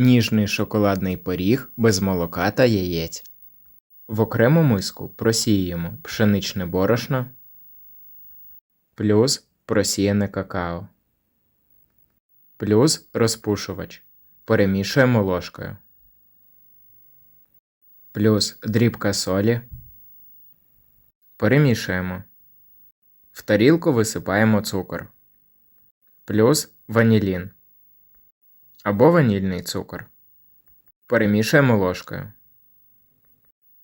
ніжний шоколадний пиріг без молока та яєць. В окрему миску просіюємо пшеничне борошно плюс просіяне какао, плюс розпушувач. Перемішуємо ложкою. Плюс дрібка солі. Перемішуємо. В тарілку висипаємо цукор. Плюс ванілін. Або ванільний цукор. Перемішуємо ложкою.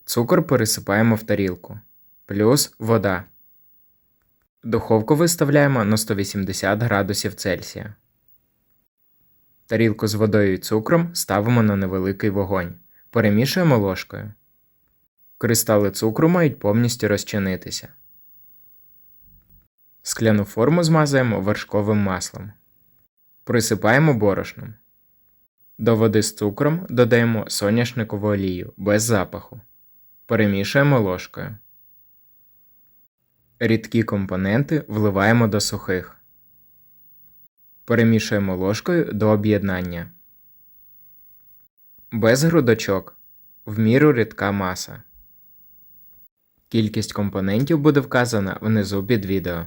Цукор пересипаємо в тарілку. Плюс вода. Духовку виставляємо на 180 градусів Цельсія. Тарілку з водою і цукром ставимо на невеликий вогонь. Перемішуємо ложкою. Кристали цукру мають повністю розчинитися. Скляну форму змазуємо вершковим маслом. Присипаємо борошном. До води з цукром додаємо соняшникову олію без запаху. Перемішуємо ложкою. Рідкі компоненти вливаємо до сухих. Перемішуємо ложкою до об'єднання. Без грудочок. В міру рідка маса. Кількість компонентів буде вказана внизу під відео.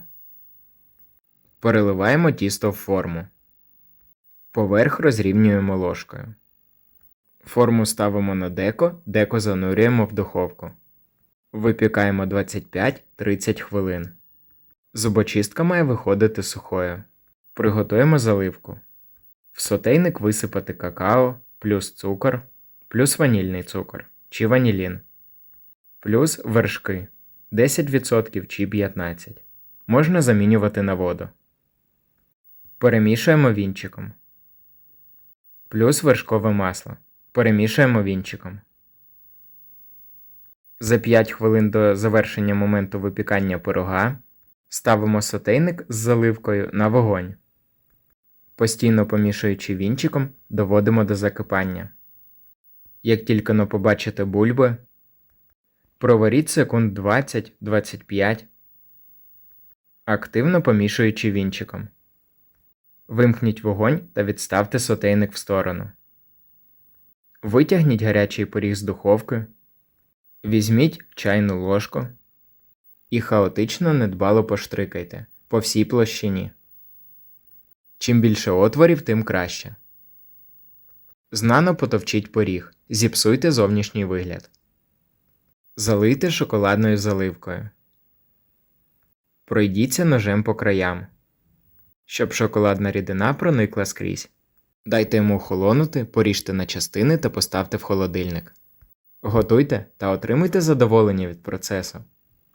Переливаємо тісто в форму. Поверх розрівнюємо ложкою. Форму ставимо на деко, деко занурюємо в духовку. Випікаємо 25-30 хвилин. Зубочистка має виходити сухою. Приготуємо заливку. В сотейник висипати какао, плюс цукор, плюс ванільний цукор чи ванілін, плюс вершки 10% чи 15%. Можна замінювати на воду. Перемішуємо вінчиком. Плюс вершкове масло. Перемішуємо вінчиком. За 5 хвилин до завершення моменту випікання пирога ставимо сотейник з заливкою на вогонь. Постійно помішуючи вінчиком, доводимо до закипання. Як тільки но побачите бульби, проваріть секунд 20-25, активно помішуючи вінчиком. Вимкніть вогонь та відставте сотейник в сторону. Витягніть гарячий пиріг з духовки. Візьміть чайну ложку і хаотично недбало поштрикайте по всій площині. Чим більше отворів, тим краще. Знано потовчіть поріг, зіпсуйте зовнішній вигляд. Залийте шоколадною заливкою. Пройдіться ножем по краям, щоб шоколадна рідина проникла скрізь. Дайте йому охолонути, поріжте на частини та поставте в холодильник. Готуйте та отримуйте задоволення від процесу.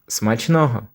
Смачного!